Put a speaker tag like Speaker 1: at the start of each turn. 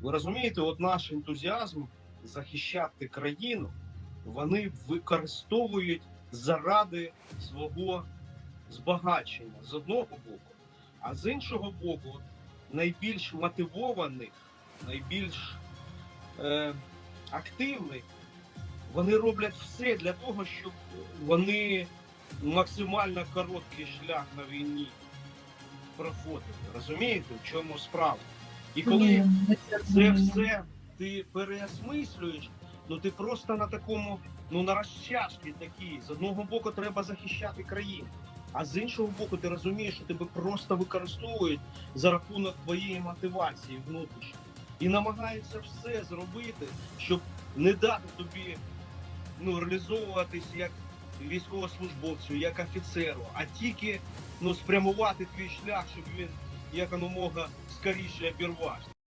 Speaker 1: Ви розумієте, от наш ентузіазм захищати країну, вони використовують заради свого збагачення з одного боку, а з іншого боку, найбільш мотивованих, найбільш е, активних, вони роблять все для того, щоб вони максимально короткий шлях на війні проходили. Розумієте, в чому справа? І коли це все ти переосмислюєш, ну ти просто на такому, ну на розчашці такій. З одного боку треба захищати країну, а з іншого боку, ти розумієш, що тебе просто використовують за рахунок твоєї мотивації внутрішньої. І намагаються все зробити, щоб не дати тобі ну, реалізовуватись як військовослужбовцю, як офіцеру, а тільки ну, спрямувати твій шлях, щоб він якомога скоріше обірвався.